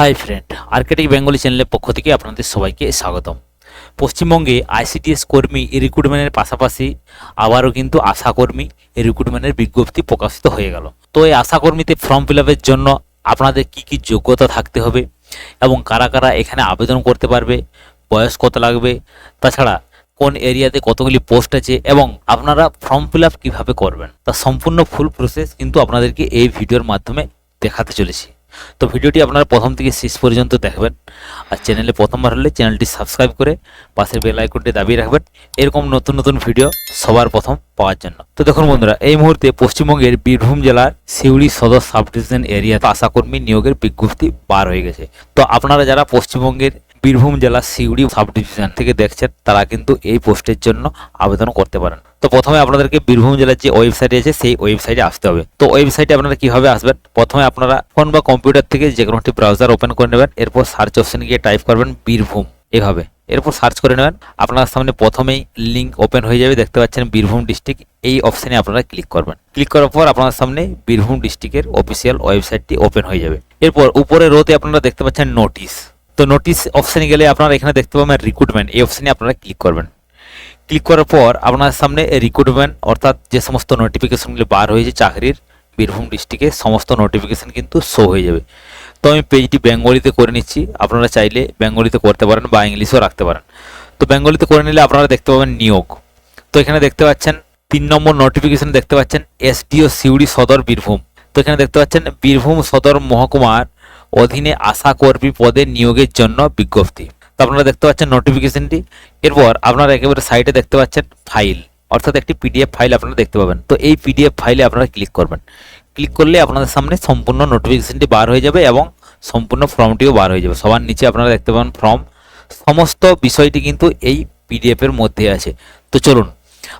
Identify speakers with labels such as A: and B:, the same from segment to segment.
A: Hi friend, Arctic Bengali চ্যানেলের পক্ষ থেকে আপনাদের সবাইকে স্বাগতম। পশ্চিমবঙ্গে আইসিডিএস কর্মী রিক্রুটমেন্টের পাশাপাশি আবারও কিন্তু আশাকর্মী রিক্রুটমেন্টের বিজ্ঞপ্তি প্রকাশিত হয়ে গেল। তো এই আশাকর্মীতে ফর্ম ফিল জন্য আপনাদের কি কি যোগ্যতা থাকতে হবে এবং কারা কারা এখানে আবেদন করতে পারবে, বয়স কত লাগবে, তাছাড়া কোন এরিয়াতে কতগুলি পোস্ট আছে এবং আপনারা ফর্ম ফিল আপ কীভাবে করবেন। তার সম্পূর্ণ ফুল প্রসেস কিন্তু আপনাদেরকে এই ভিডিওর মাধ্যমে দেখাতে চলেছি। তো ভিডিওটি আপনারা প্রথম থেকে শেষ পর্যন্ত দেখবেন। আর চ্যানেলে প্রথমবার হলে চ্যানেলটি সাবস্ক্রাইব করে পাশের বেল আইকনটি দাবিয়ে রাখবেন। এরকম নতুন নতুন ভিডিও সবার প্রথম পাওয়ার জন্য। তো দেখুন বন্ধুরা, এই মুহূর্তে পশ্চিমবঙ্গের বীরভূম জেলার সিউড়ি সদর সাব ডিভিশন এরিয়াতে আশাকর্মী নিয়োগের বিজ্ঞপ্তি বার হয়ে গেছে। তো আপনারা যারা পশ্চিমবঙ্গের বীরভূম জেলা সিউড়ি সাব ডিভিশন থেকে দেখছেন তারা কিন্তু এই পোস্টের জন্য আবেদন করতে পারেন। তো প্রথমে আপনাদেরকে বীরভূম জেলার যে ওয়েবসাইট আছে সেই ওয়েবসাইটে আসতে হবে। তো ওয়েবসাইটে আপনারা কীভাবে আসবেন? প্রথমে আপনারা ফোন বা কম্পিউটার থেকে যে কোনো একটি ব্রাউজার ওপেন করে নেবেন, এরপর সার্চ অপশনে গিয়ে টাইপ করবেন বীরভূম এভাবে। এরপর সার্চ করে নেবেন, আপনার সামনে প্রথমেই লিঙ্ক ওপেন হয়ে যাবে, দেখতে পাচ্ছেন বীরভূম ডিস্ট্রিক্ট। এই অপশানে আপনারা ক্লিক করবেন। ক্লিক করার পর আপনার সামনে বীরভূম ডিস্ট্রিক্টের অফিসিয়াল ওয়েবসাইটটি ওপেন হয়ে যাবে। এরপর উপরে রোতে আপনারা দেখতে পাচ্ছেন নোটিশ। তো নোটিশ অপশানে গেলে আপনারা এখানে দেখতে পাবেন রিক্রুটমেন্ট এই অপশানে আপনারা ক্লিক করবেন। ক্লিক করার পর আপনার সামনে রিক্রুটমেন্ট অর্থাৎ যে সমস্ত নোটিফিকেশনগুলি বার হয়েছে চাকরির, বীরভূম ডিস্ট্রিক্টে সমস্ত নোটিফিকেশন কিন্তু শো হয়ে যাবে। তো আমি পেজটি বেঙ্গলিতে করে নিচ্ছি। আপনারা চাইলে বেঙ্গলিতে করতে পারেন বা ইংলিশও রাখতে পারেন। তো বেঙ্গলিতে করে নিলে আপনারা দেখতে পাবেন নিয়োগ। তো এখানে দেখতে পাচ্ছেন তিন নম্বর নোটিফিকেশন দেখতে পাচ্ছেন এসডিও সিউড়ি সদর বীরভূম। তো এখানে দেখতে পাচ্ছেন বীরভূম সদর মহকুমার অধীনে আশা কর্মী পদে নিয়োগের জন্য বিজ্ঞপ্তি। তো আপনারা দেখতে পাচ্ছেন নোটিফিকেশনটি এরপর আপনারা একেবারে সাইটে দেখতে পাচ্ছেন ফাইল অর্থাৎ একটি পিডিএফ ফাইল আপনারা দেখতে পাবেন। তো এই পিডিএফ ফাইলে আপনারা ক্লিক করবেন। ক্লিক করলে আপনাদের সামনে সম্পূর্ণ নোটিফিকেশনটি বার হয়ে যাবে এবং সম্পূর্ণ ফর্মটিও বার হয়ে যাবে। সবার নিচে আপনারা দেখতে পাবেন ফর্ম সমস্ত বিষয়টি কিন্তু এই পিডিএফ এর মধ্যে আছে। তো চলুন,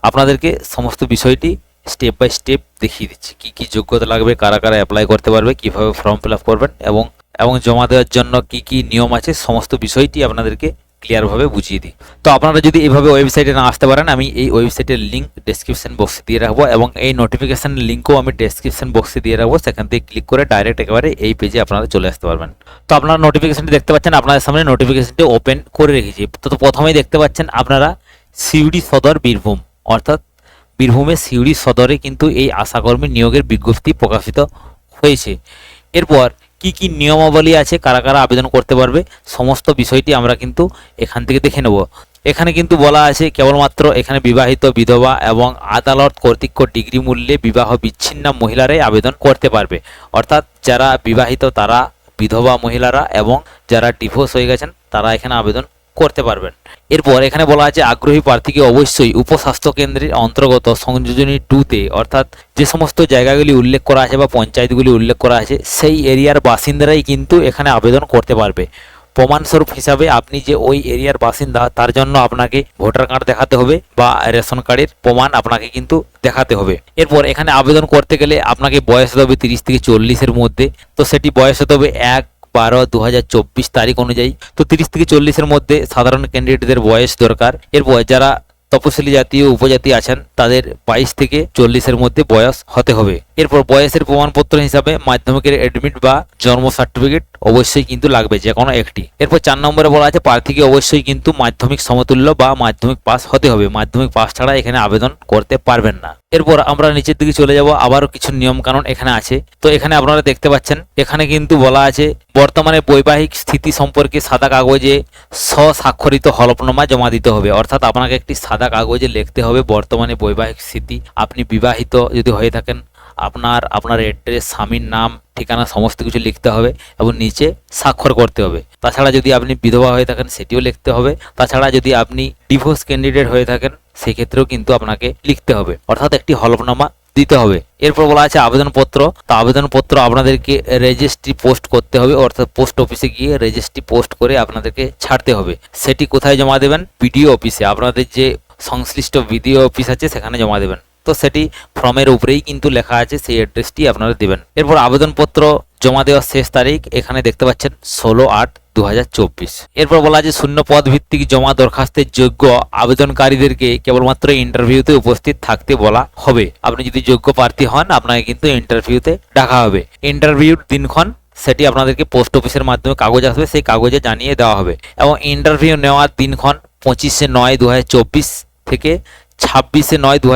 A: আপনাদেরকে সমস্ত বিষয়টি স্টেপ বাই স্টেপ দেখিয়ে দিচ্ছি। কি কি যোগ্যতা লাগবে, কারা কারা অ্যাপ্লাই করতে পারবে, কীভাবে ফর্ম ফিল আপ করবেন এবং এবং জমা দেওয়ার জন্য কি কি নিয়ম আছে, সমস্ত বিষয়টি আপনাদেরকে ক্লিয়ারভাবে বুঝিয়ে দিই। তো আপনারা যদি এইভাবে ওয়েবসাইটে না আসতে পারেন, আমি এই ওয়েবসাইটের লিঙ্ক ডেসক্রিপশন বক্সে দিয়ে রাখব এবং এই নোটিফিকেশন লিঙ্কও আমি ডেসক্রিপশন বক্সে দিয়ে রাখব, সেখান থেকে ক্লিক করে ডাইরেক্ট একেবারে এই পেজে আপনারা চলে আসতে পারবেন। তো আপনারা নোটিফিকেশনটি দেখতে পাচ্ছেন, আপনাদের সামনে নোটিফিকেশনটি ওপেন করে রেখেছি। তো তো প্রথমেই দেখতে পাচ্ছেন, আপনারা সিউড়ি সদর বীরভূম, অর্থাৎ বীরভূমের সিউড়ি সদরে কিন্তু এই আশাকর্মী নিয়োগের বিজ্ঞপ্তি প্রকাশিত হয়েছে। এরপর কি কি নিয়মাবলী আছে, কারা কারা আবেদন করতে পারবে, সমস্ত বিষয়টি আমরা কিন্তু এখান থেকে দেখে নেব। এখানে কিন্তু বলা আছে, কেবলমাত্র এখানে বিবাহিত বিধবা এবং আদালত কর্তৃক ডিগ্রি মূল্যে বিবাহ বিচ্ছিন্ন মহিলারাই আবেদন করতে পারবে। অর্থাৎ যারা বিবাহিত তারা বিধবা মহিলারা এবং যারা ডিভোর্স হয়ে গেছেন তারা এখানে আবেদন করতে পারবেন। এরপর এখানে বলা আছে, আগ্রহী প্রার্থীকে অবশ্যই উপস্বাস্থ্য কেন্দ্রের অন্তর্গত সংযোজনী টুতে অর্থাৎ যে সমস্ত জায়গাগুলি উল্লেখ করা আছে বা পঞ্চায়েতগুলি উল্লেখ করা আছে, সেই এরিয়ার বাসিন্দারাই কিন্তু এখানে আবেদন করতে পারবে। প্রমাণস্বরূপ হিসাবে আপনি যে ওই এরিয়ার বাসিন্দা, তার জন্য আপনাকে ভোটার কার্ড দেখাতে হবে বা রেশন কার্ডের প্রমাণ আপনাকে কিন্তু দেখাতে হবে। এরপর এখানে আবেদন করতে গেলে আপনাকে বয়স হতে হবে তিরিশ থেকে চল্লিশের মধ্যে। তো সেটি বয়স হতে হবে এক বারো দু তারিখ অনুযায়ী। তো তিরিশ থেকে চল্লিশের মধ্যে সাধারণ ক্যান্ডিডেটদের বয়স দরকার। এরপর যারা তপশিলি জাতি ও উপজাতি আছেন, তাদের বাইশ থেকে চল্লিশের মধ্যে বয়স হতে হবে। এরপর বয়সের প্রমাণপত্র হিসাবে মাধ্যমিকের অ্যাডমিট বা জন্ম সার্টিফিকেট অবশ্যই কিন্তু লাগবে যে কোনো একটি। এরপর চার নম্বরে বলা আছে, প্রার্থীকে অবশ্যই কিন্তু মাধ্যমিক সমতুল্য বা মাধ্যমিক পাস হতে হবে। মাধ্যমিক পাস ছাড়া এখানে আবেদন করতে পারবেন না। এরপর আমরা নিচের দিকে চলে যাব, আবারও কিছু নিয়ম কানুন এখানে আছে। তো এখানে আপনারা দেখতে পাচ্ছেন, এখানে কিন্তু বলা আছে, বর্তমানে বৈবাহিক স্থিতি সম্পর্কে সাদা কাগজে স্বস্বাক্ষরিত হলফনামা জমা দিতে হবে। অর্থাৎ আপনাকে একটি সাদা কাগজে লিখতে হবে, বর্তমানে বৈবাহিক স্থিতি, আপনি বিবাহিত যদি হয়ে থাকেন আপনার আপনার অ্যাড্রেস স্বামীর নাম, ঠিকানা, সমস্ত কিছু লিখতে হবে এবং নিচে স্বাক্ষর করতে হবে। তাছাড়া যদি আপনি বিধবা হয়ে থাকেন, সেটিও লিখতে হবে। তাছাড়া যদি আপনি ডিভোর্স ক্যান্ডিডেট হয়ে থাকেন, সেক্ষেত্রেও কিন্তু আপনাকে লিখতে হবে। অর্থাৎ একটি হলফনামা দিতে হবে। এরপর বলা আছে আবেদনপত্র। তা আবেদনপত্র আপনাদেরকে রেজিস্ট্রি পোস্ট করতে হবে। অর্থাৎ পোস্ট অফিসে গিয়ে রেজিস্ট্রি পোস্ট করে আপনাদেরকে ছাড়তে হবে। সেটি কোথায় জমা দেবেন? বিডিও অফিসে আপনাদের যে সংশ্লিষ্ট বিডিও অফিস আছে, সেখানে জমা দেবেন। তো সেটি ফর্মের উপরেই কিন্তু লেখা আছে, সেই অ্যাড্রেসটি আপনারা দেবেন। এরপর আবেদনপত্র জমা দেওয়ার শেষ তারিখ এখানে দেখতে পাচ্ছেন, ষোলো আট দু এরপর বলা আছে, শূন্য পদ ভিত্তিক জমা দরখাস্তের যোগ্য আবেদনকারীদেরকে কেবলমাত্র ইন্টারভিউতে উপস্থিত থাকতে বলা হবে। আপনি যদি যোগ্য প্রার্থী হন, আপনাকে কিন্তু ইন্টারভিউতে ডাকা হবে। ইন্টারভিউর দিনক্ষণ সেটি আপনাদেরকে পোস্ট অফিসের মাধ্যমে কাগজ আসবে, সেই কাগজে জানিয়ে দেওয়া হবে। এবং ইন্টারভিউ নেওয়ার দিনক্ষণ পঁচিশে নয় দু থেকে ছাব্বিশে নয় দু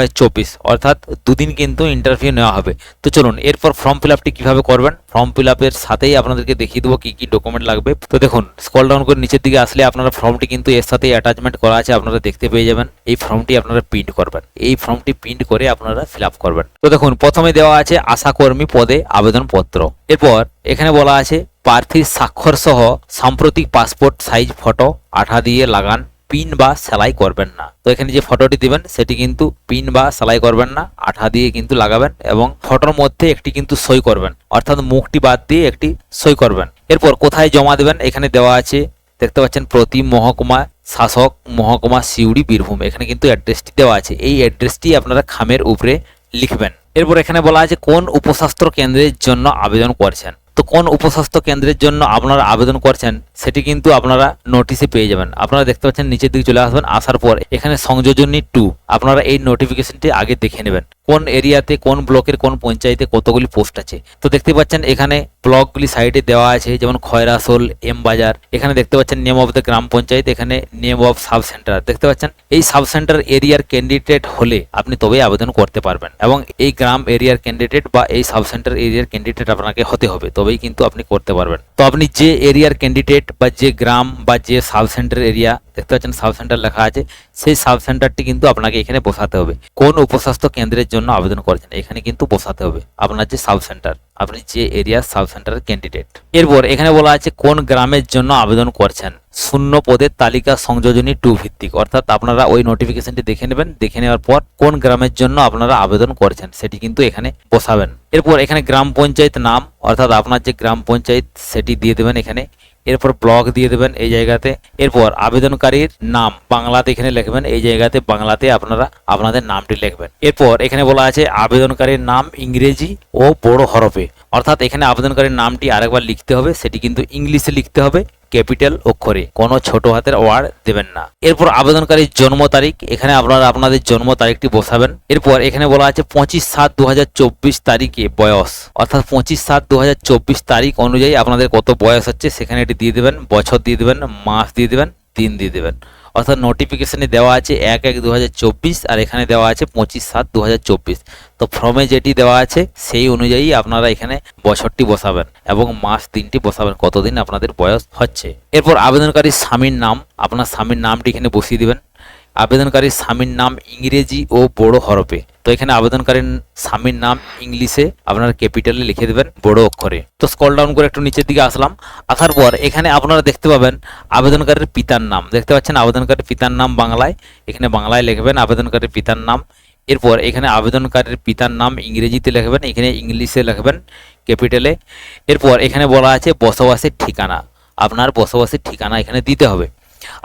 A: অর্থাৎ দুদিন কিন্তু ইন্টারভিউ নেওয়া হবে। তো চলুন, এরপর ফর্ম ফিল আপটি কীভাবে করবেন? ফর্ম ফিল আপের সাথেই আপনাদেরকে দেখিয়ে দেবো কী কী ডকুমেন্ট লাগবে। তো দেখুন স্কল ডাউন করে নিচের দিকে আসলে আপনারা ফর্মটি কিন্তু এর সাথে অ্যাটাচমেন্ট করা আছে, আপনারা দেখতে পেয়ে যাবেন। এই ফর্মটি আপনারা প্রিন্ট করবেন। এই ফর্মটি প্রিন্ট করে আপনারা ফিল আপ করবেন। তো দেখুন, প্রথমে দেওয়া আছে আশাকর্মী পদে আবেদনপত্র। এরপর এখানে বলা আছে প্রার্থীর স্বাক্ষর সহ সাম্প্রতিক পাসপোর্ট সাইজ ফটো আঠা দিয়ে লাগান। পিন বা সেলাই করবেন না। তো এখানে যে ফটোটি দিবেন, সেটি কিন্তু পিন বা সেলাই করবেন না, আঠা দিয়ে কিন্তু লাগাবেন এবং ফটোর মধ্যে একটি কিন্তু সই করবেন। অর্থাৎ মুখটি বাদ দিয়ে একটি সই করবেন। এরপর কোথায় জমা দেবেন, এখানে দেওয়া আছে, দেখতে পাচ্ছেন প্রতি মহকুমা শাসক মহকুমা সিউড়ি বীরভূম। এখানে কিন্তু অ্যাড্রেসটি দেওয়া আছে। এই অ্যাড্রেসটি আপনারা খামের উপরে লিখবেন। এরপর এখানে বলা আছে কোন উপস্বাস্থ্য কেন্দ্রের জন্য আবেদন করছেন। তো কোন উপস্বাস্থ্য কেন্দ্রের জন্য আপনারা আবেদন করছেন সেটি কিন্তু আপনারা নোটিশে পেয়ে যাবেন। আপনারা দেখতে পাচ্ছেন নিচের দিকে চলে আসবেন, আসার পর এখানে সংযোজনী টু আপনারা এই নোটিফিকেশনটি আগে দেখে নেবেন। কোন এরিয়াতে, কোন ব্লকের, কোন পঞ্চায়েতে কতগুলি পোস্ট আছে? তো দেখতে পাচ্ছেন এখানে ব্লকগুলি সাইডে দেওয়া আছে, যেমন খয়রাসোল এম বাজার এখানে দেখতে পাচ্ছেন name of the gram panchayat, এখানে নেম অফ সাব সেন্টার দেখতে পাচ্ছেন এই সাব সেন্টার এরিয়ার ক্যান্ডিডেট হলে আপনি তবেই আবেদন করতে পারবেন এবং এই গ্রাম এরিয়ার ক্যান্ডিডেট বা এই সাব সেন্টার এরিয়ার ক্যান্ডিডেট আপনাকে হতে হবে, তবেই কিন্তু আপনি করতে পারবেন। তো আপনি যে এরিয়ার ক্যান্ডিডেট বা যে গ্রাম বা যে সাব সেন্টার এরিয়া দেখতে পাচ্ছেন সাব সেন্টার লেখা আছে। সেই সাব সেন্টারটি কিন্তু আপনাকে এখানে বসাতে হবে। কোন উপস্বাস্থ্য কেন্দ্রের জন্য আবেদন করেছেন, এখানে কিন্তু বসাতে হবে। আপনার যে সাব সেন্টার আপনি যে এরিয়া সাব সেন্টারের ক্যান্ডিডেট এরপর এখানে বলা আছে কোন গ্রামের জন্য আবেদন করছেন। শূন্য পদের তালিকা সংযোজনী টু ভিত্তিক। অর্থাৎ আপনারা ওই নোটিফিকেশনটি দেখে নেবেন। দেখে নেওয়ার পর কোন গ্রামের জন্য আপনারা আবেদন করছেন, সেটি কিন্তু এখানে বসাবেন। এরপর এখানে গ্রাম পঞ্চায়েত নাম, অর্থাৎ আপনার যে গ্রাম পঞ্চায়েত, সেটি দিয়ে দেবেন এখানে। এরপর ব্লক দিয়ে দেবেন এই জায়গাতে। এরপর আবেদনকারীর নাম বাংলাতে এখানে লিখবেন। এই জায়গাতে বাংলাতে আপনারা আপনাদের নামটি লিখবেন। এরপর এখানে বলা আছে আবেদনকারীর নাম ইংরেজি ও বড় হরফে। অর্থাৎ এখানে আবেদনকারীর নামটি আরেকবার লিখতে হবে, সেটি কিন্তু ইংলিশে লিখতে হবে। ক্যাপিটাল অক্ষরে। কোনো ছোট হাতের ওয়ার্ড দেবেন না। এরপর আবেদনকারীর জন্ম তারিখ, এখানে আপনারা আপনাদের জন্ম তারিখটি বসাবেন। এরপর এখানে বলা আছে পঁচিশ সাত দু তারিখে বয়স। অর্থাৎ পঁচিশ সাত দু তারিখ অনুযায়ী আপনাদের কত বয়স হচ্ছে, সেখানে এটি দিয়ে দেবেন। বছর দিয়ে দেবেন, মাস দিয়ে দেবেন, দিন দিয়ে দেবেন। অর্থাৎ নোটিফিকেশনে দেওয়া আছে এক এক দু আর এখানে দেওয়া আছে পঁচিশ সাত দু তো ফর্মে যেটি দেওয়া আছে, সেই অনুযায়ী আপনারা এখানে বছরটি বসাবেন এবং মাস দিনটি বসাবেন, কতদিন আপনাদের বয়স হচ্ছে। এরপর আবেদনকারী স্বামীর নাম, আপনার স্বামীর নামটি এখানে বসিয়ে দেবেন। আবেদনকারীর স্বামীর নাম ইংরেজি ও বড় হরফে। তো এখানে আবেদনকারীর স্বামীর নাম ইংলিশে আপনারা ক্যাপিটালে লিখে দেবেন বড় অক্ষরে। তো স্কল ডাউন করে একটু নিচের দিকে আসলাম। আসার পর এখানে আপনারা দেখতে পাবেন আবেদনকারীর পিতার নাম। দেখতে পাচ্ছেন আবেদনকারীর পিতার নাম বাংলায়। এখানে বাংলায় লিখবেন আবেদনকারীর পিতার নাম। এরপর এখানে আবেদনকারীর পিতার নাম ইংরেজিতে লিখবেন, এখানে ইংলিশে লিখবেন ক্যাপিটালে। এরপর এখানে বলা আছে বসবাসের ঠিকানা। আপনার বসবাসের ঠিকানা এখানে দিতে হবে।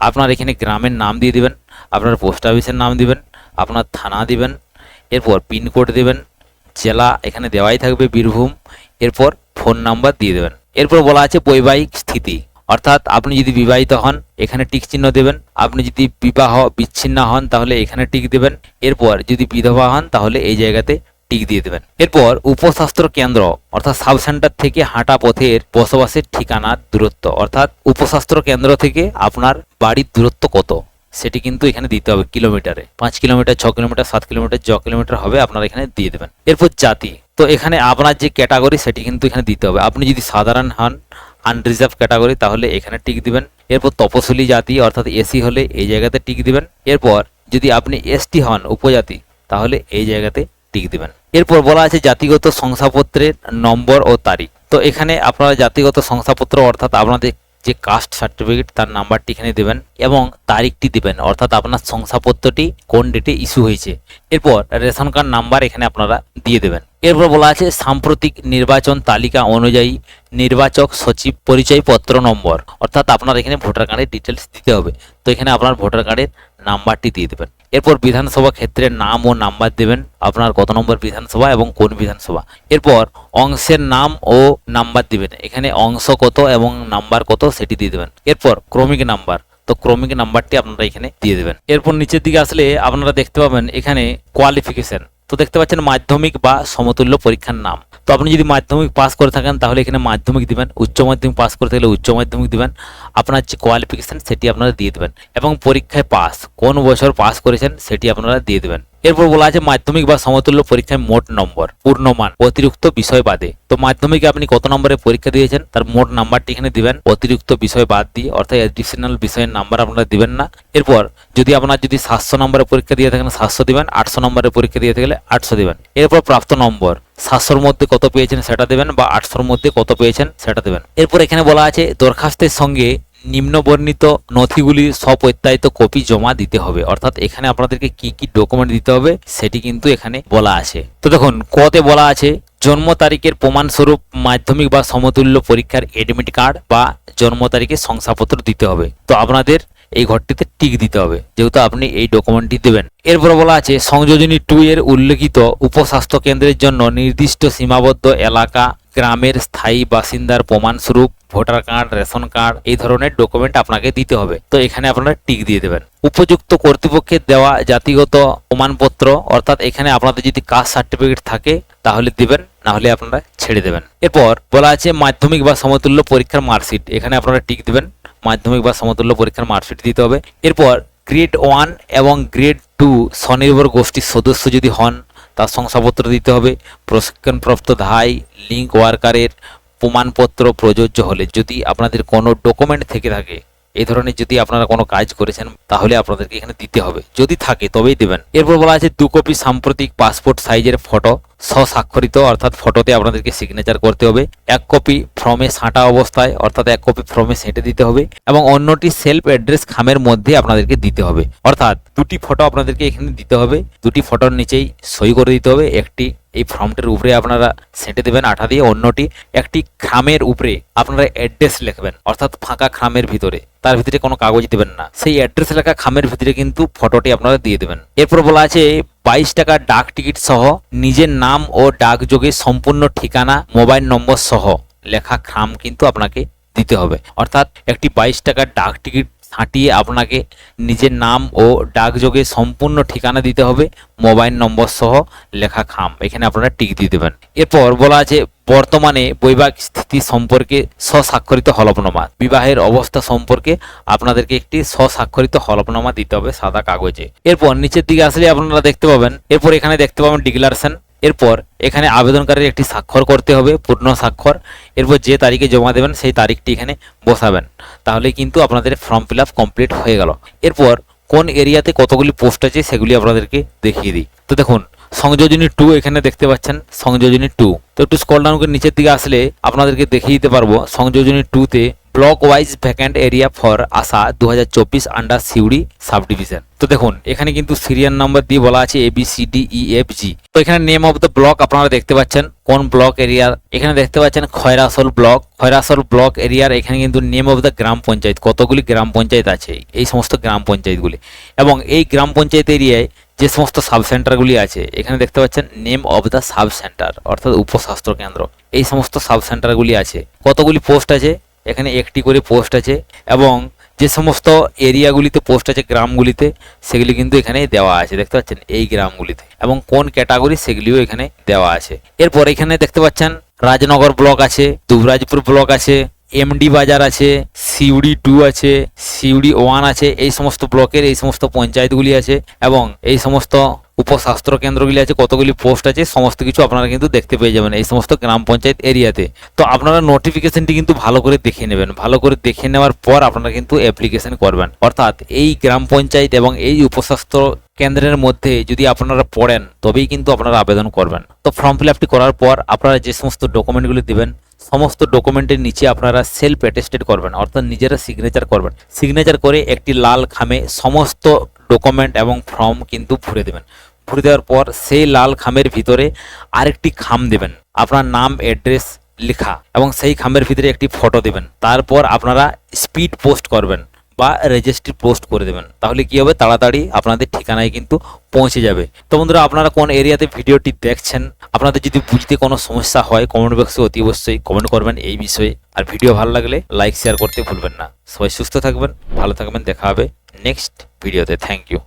A: আপনার এখানে গ্রামের নাম দিয়ে দিবেন, আপনার পোস্ট অফিসের নাম দিবেন, আপনার থানা দিবেন এরপর পিনকোড দেবেন, জেলা এখানে দেওয়াই থাকবে বীরভূম, এরপর ফোন নাম্বার দিয়ে দেবেন। এরপর বলা আছে বৈবাহিক স্থিতি। অর্থাৎ আপনি যদি বিবাহিত হন, এখানে টিক চিহ্ন দেবেন। আপনি যদি বিবাহ বিচ্ছিন্ন হন, তাহলে এখানে টিক দেবেন। এরপর যদি বিধবা হন, তাহলে এই জায়গাতে টিক দিয়ে দেবেন। এরপর উপস্বাস্থ্য কেন্দ্র, অর্থাৎ সাব সেন্টার থেকে হাঁটা পথের বসবাসের ঠিকানার দূরত্ব, অর্থাৎ উপস্বাস্থ্য কেন্দ্র থেকে আপনার বাড়ির দূরত্ব কত? সেটি কিন্তু এখানে দিতে হবে কিলোমিটারে। পাঁচ কিলোমিটার, ছ কিলোমিটার, সাত কিলোমিটার, য কিলোমিটার হবে, আপনারা এখানে দিয়ে দেবেন। এরপর জাতি। তো এখানে আপনার যে ক্যাটাগরি, সেটি কিন্তু এখানে দিতে হবে। আপনি যদি সাধারণ হন আনরিজার্ভ ক্যাটাগরি তাহলে এখানে টিক দিবেন। এরপর তপশিলি জাতি, অর্থাৎ এসি হলে এই জায়গাতে টিক দিবেন। এরপর যদি আপনি এসটি হন, উপজাতি, তাহলে এই জায়গাতে টিক দিবেন। এরপর বলা আছে জাতিগত শংসাপত্রের নম্বর ও তারিখ। তো এখানে আপনারা জাতিগত শংসাপত্র, অর্থাৎ আপনাদের যে কাস্ট সার্টিফিকেট তার নাম্বারটি এখানে দেবেন এবং তারিখটি দেবেন। অর্থাৎ আপনার শংসাপত্রটি কোন ডেটে ইস্যু হয়েছে। এরপর রেশন কার্ড নাম্বার এখানে আপনারা দিয়ে দেবেন। এরপর বলা আছে, সাম্প্রতিক নির্বাচন তালিকা অনুযায়ী নির্বাচক সচিব পরিচয়পত্র নম্বর। অর্থাৎ আপনার এখানে ভোটার কার্ডের ডিটেলস দিতে হবে। তো এখানে আপনার ভোটার কার্ডের নাম্বারটি দিয়ে দেবেন। এরপর বিধানসভা ক্ষেত্রের নাম ও নাম্বার দেবেন। আপনার কত নম্বর বিধানসভা এবং কোন বিধানসভা? এরপর অংশের নাম ও নাম্বার দিবেন। এখানে অংশ কত এবং নাম্বার কত সেটি দিয়ে দেবেন। এরপর ক্রমিক নাম্বার। তো ক্রমিক নাম্বারটি আপনারা এখানে দিয়ে দেবেন। এরপর নিচের দিকে আসলে আপনারা দেখতে পাবেন এখানে কোয়ালিফিকেশন তো দেখতে পাচ্ছেন মাধ্যমিক বা সমতুল্য পরীক্ষার নাম। তো আপনি যদি মাধ্যমিক পাস করে থাকেন, তাহলে এখানে মাধ্যমিক দিবেন, উচ্চ মাধ্যমিক পাস করতে গেলে উচ্চ মাধ্যমিক দিবেন, আপনার যে কোয়ালিফিকেশন সেটি আপনারা দিয়ে দেবেন এবং পরীক্ষায় পাস কোন বছর পাস করেছেন সেটি আপনারা দিয়ে দেবেন। এরপর বলা আছে, মাধ্যমিক বা সমতুল্য পরীক্ষায় মোট নম্বর, পূর্ণমান, অতিরিক্ত বিষয় বাদে। তো মাধ্যমিকে আপনি কত নম্বরে পরীক্ষা দিয়েছেন? তার মোট নাম্বারটি এখানে দিবেন, অতিরিক্ত বিষয় বাদ দিয়ে, অর্থাৎ এডিশনাল বিষয়ের নাম্বার আপনারা দিবেন না। এরপর যদি আপনার যদি সাতশো নম্বরে পরীক্ষা দিয়ে থাকেন, সাতশো দিবেন, আটশো নম্বরে পরীক্ষা দিয়ে থাকলে আটশো দিবেন। এরপর প্রাপ্ত নম্বর, সাতশোর মধ্যে কত পেয়েছেন সেটা দেবেন বা আটশোর মধ্যে কত পেয়েছেন সেটা দেবেন। এরপর এখানে বলা আছে, দরখাস্তের সঙ্গে নিম্নবর্ণিত নথিগুলি স্বপ্রত্যায়িত কপি জমা দিতে হবে। অর্থাৎ এখানে আপনাদেরকে কি কি ডকুমেন্ট দিতে হবে, সেটি কিন্তু এখানে বলা আছে। তো দেখুন, কতে বলা আছে, জন্ম তারিখের প্রমাণস্বরূপ মাধ্যমিক বা সমতুল্য পরীক্ষার এডমিট কার্ড বা জন্ম তারিখের শংসাপত্র দিতে হবে। তো আপনাদের এই ঘরটিতে টিক দিতে হবে, যেহেতু আপনি এই ডকুমেন্টটি দেবেন। এরপর বলা আছে, সংযোজনী টু এর উল্লেখিত উপস্বাস্থ্য কেন্দ্রের জন্য নির্দিষ্ট সীমাবদ্ধ এলাকা গ্রামের স্থায়ী বাসিন্দার প্রমাণস্বরূপ ভোটার কার্ড, রেশন কার্ড এই ধরনের ডকুমেন্ট আপনাকে দিতে হবে। তো এখানে আপনারা টিক দিয়ে দেবেন। উপযুক্ত কর্তৃপক্ষের দেওয়া জাতিগত প্রমাণপত্র, অর্থাৎ এখানে আপনাদের যদি কাস্ট সার্টিফিকেট থাকে, তাহলে দিবেন, না হলে আপনারা ছেড়ে দেবেন। এরপর বলা আছে মাধ্যমিক বা সমতুল্য পরীক্ষার মার্কশিট। এখানে আপনারা টিক দিবেন, মাধ্যমিক বা সমতুল্য পরীক্ষার মার্কশিট দিতে হবে। এরপর গ্রেড ওয়ান এবং গ্রেড টু স্বনির্ভর গোষ্ঠীর সদস্য যদি হন তার শংসাপত্র দিতে হবে। প্রশিক্ষণপ্রাপ্ত ধাই লিঙ্ক ওয়ার্কারের প্রমাণপত্র প্রযোজ্য হলে যদি আপনাদের কোনো ডকুমেন্ট থেকে থাকে এই ধরনের যদি আপনারা কোনো কাজ করেছেন, তাহলে আপনাদেরকে এখানে দিতে হবে। যদি থাকে, তবেই দেবেন। এরপর বলা আছে, দু কপি সাম্প্রতিক পাসপোর্ট সাইজের ফটো স্বস্বাক্ষরিত, অর্থাৎ ফটোতে আপনাদেরকে সিগনেচার করতে হবে। এক কপি ফর্মে সাঁটা অবস্থায়, অর্থাৎ এক কপি ফর্মে সেঁটে দিতে হবে এবং অন্যটি সেলফ অ্যাড্রেস খামের মধ্যে আপনাদেরকে দিতে হবে। অর্থাৎ দুটি ফটো আপনাদেরকে এখানে দিতে হবে। দুটি ফটোর নিচেই সই করে দিতে হবে। একটি এই ফর্মটির উপরে আপনারা সেঁটে দেবেন আঠা দিয়ে, অন্যটি একটি খামের উপরে আপনারা অ্যাড্রেস লিখবেন, অর্থাৎ ফাঁকা খামের ভিতরে। তার ভিতরে কোনো কাগজ দেবেন না। সেই অ্যাড্রেস লেখা খামের ভিতরে কিন্তু ফটোটি আপনারা দিয়ে দেবেন। এরপর বলা আছে, বাইশ টাকার ডাক টিকিট সহ নিজের নাম ও ডাকযোগে সম্পূর্ণ ঠিকানা, মোবাইল নম্বর সহ লেখা খাম কিন্তু আপনাকে দিতে হবে। অর্থাৎ একটি বাইশ টাকার ডাক টিকিট ছাঁটিয়ে আপনাকে নিজের নাম ও ডাকযোগে সম্পূর্ণ ঠিকানা দিতে হবে, মোবাইল নম্বর সহ লেখা খাম। এখানে আপনারা টিক দিয়ে দেবেন। এরপর বলা আছে বর্তমানে বৈবাহিক স্থিতি সম্পর্কে স্বস্বাক্ষরিত হলফনামা। বিবাহের অবস্থা সম্পর্কে আপনাদেরকে একটি স্বস্বাক্ষরিত হলফনামা দিতে হবে সাদা কাগজে। এরপর নিচের দিকে আসলে আপনারা দেখতে পাবেন, এরপর এখানে দেখতে পাবেন ডিক্লারেশন, এরপর এখানে আবেদনকারীর একটি স্বাক্ষর করতে হবে, পূর্ণ স্বাক্ষর, এরপর যে তারিখে জমা দেবেন সেই তারিখটি এখানে বসাবেন। তাহলে কিন্তু আপনাদের ফর্ম ফিল কমপ্লিট হয়ে গেল। এরপর কোন এরিয়াতে কতগুলি পোস্ট আছে সেগুলি আপনাদেরকে দেখিয়ে দিই। তো দেখুন সংযোজনী টু এখানে দেখতে পাচ্ছেন, সংযোজনী টু তো একটু স্কল ডাউন করে নিচের দিকে আসলে আপনাদেরকে দেখিয়ে দিতে পারব, সংযোজনী টুতে block wise vacant area for আসা দু হাজার চব্বিশ আন্ডার সিউড়ি সাব ডিভিশন তো দেখুন, এখানে কিন্তু সিরিয়াল নাম্বার দিয়ে বলা আছে এ ই এফ জি তো এখানে নেম অফ দ্য ব্লক আপনারা দেখতে পাচ্ছেন, কোন ব্লক এরিয়ার এখানে দেখতে পাচ্ছেন খয়রাসল ব্লক খয়রাসল ব্লক এরিয়ার এখানে কিন্তু name of the gram panchayat, কতগুলি গ্রাম পঞ্চায়েত আছে, এই সমস্ত গ্রাম পঞ্চায়েতগুলি। এবং এই গ্রাম পঞ্চায়েত এরিয়ায় যে সমস্ত সাব সেন্টারগুলি আছে, এখানে দেখতে পাচ্ছেন name of the sub centre অর্থাৎ উপস্বাস্থ্য কেন্দ্র। এই সমস্ত সাব সেন্টারগুলি আছে। কতগুলি পোস্ট আছে? এখানে একটি করে পোস্ট আছে এবং যে সমস্ত এরিয়াগুলিতে পোস্ট আছে গ্রামগুলিতে, সেগুলি কিন্তু এখানে দেওয়া আছে, দেখতে পাচ্ছেন? এই গ্রামগুলিতে। এবং কোন ক্যাটাগরি সেগুলিও এখানে দেওয়া আছে। এরপর এখানে দেখতে পাচ্ছেন, রাজনগর ব্লক আছে, দুবরাজপুর ব্লক আছে এমডি বাজার আছে সিউড়ি টু আছে সিউড়ি ওয়ান আছে, এই সমস্ত ব্লকের, এই সমস্ত পঞ্চায়েতগুলি আছে এবং এই সমস্ত উপস্বাস্থ্য কেন্দ্রগুলি আছে, কতগুলি পোস্ট আছে, সমস্ত কিছু আপনারা কিন্তু দেখতে পেয়ে যাবেন এই সমস্ত গ্রাম পঞ্চায়েত এরিয়াতে। তো আপনারা নোটিফিকেশনটি কিন্তু ভালো করে দেখে নেবেন, ভালো করে দেখে নেওয়ার পর আপনারা কিন্তু অ্যাপ্লিকেশন করবেন। অর্থাৎ এই গ্রাম পঞ্চায়েত এবং এই উপস্বাস্থ্য কেন্দ্রের মধ্যে যদি আপনারা পড়েন, তবেই কিন্তু আপনারা আবেদন করবেন। তো ফর্ম ফিল আপটি করার পর আপনারা যে সমস্ত ডকুমেন্টগুলি দিবেন সমস্ত ডকুমেন্টের নিচে আপনারা সেলফ অ্যাটেস্টেড করবেন, অর্থাৎ নিজেরা সিগনেচার করবেন। সিগনেচার করে একটি লাল খামে সমস্ত ডকুমেন্ট এবং ফর্ম কিন্তু ভরে দেবেন। ভরে দেওয়ার পর সেই লাল খামের ভিতরে আরেকটি খাম দেবেন, আপনার নাম অ্যাড্রেস লেখা, এবং সেই খামের ভিতরে একটি ফটো দেবেন। তারপর আপনারা স্পিড পোস্ট করবেন। বা রেজিস্ট্রি পোস্ট করে দেবেন। তাহলে কি হবে? তাড়াতাড়ি আপনাদের ঠিকানায় কিন্তু পৌঁছে যাবে। তো বন্ধুরা, আপনারা কোন এরিয়াতে ভিডিওটি দেখছেন? আপনাদের যদি বুঝতে কোনো সমস্যা হয় কমেন্ট বক্সে অতি অবশ্যই কমেন্ট করবেন এই বিষয়ে। আর ভিডিও ভালো লাগলে লাইক শেয়ার করতে ভুলবেন না। সবাই সুস্থ থাকবেন, ভালো থাকবেন। দেখা হবে নেক্সট ভিডিওতে থ্যাংক ইউ